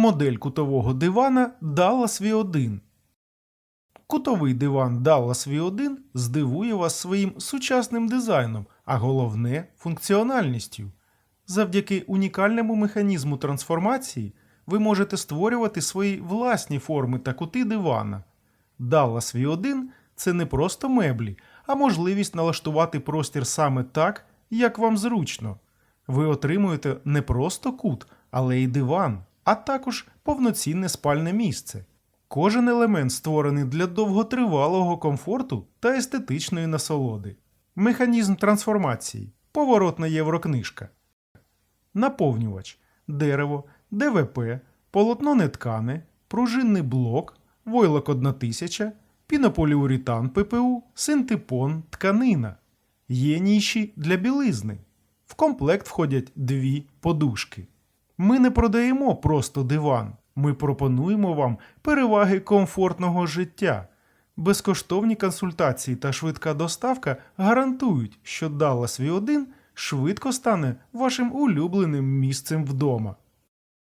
Модель кутового дивана Dallas V1. Кутовий диван Dallas V1 здивує вас своїм сучасним дизайном, а головне функціональністю. Завдяки унікальному механізму трансформації ви можете створювати свої власні форми та кути дивана. Dallas V1 – це не просто меблі, а можливість налаштувати простір саме так, як вам зручно. Ви отримуєте не просто кут, але й диван, а також повноцінне спальне місце. Кожен елемент створений для довготривалого комфорту та естетичної насолоди. Механізм трансформації. Поворотна єврокнижка. Наповнювач. Дерево, ДВП, полотно неткане, пружинний блок, войлок 1000, пінополіуретан ППУ, синтепон, тканина. Є ніші для білизни. В комплект входять дві подушки. Ми не продаємо просто диван. Ми пропонуємо вам переваги комфортного життя. Безкоштовні консультації та швидка доставка гарантують, що Dallas V1 швидко стане вашим улюбленим місцем вдома.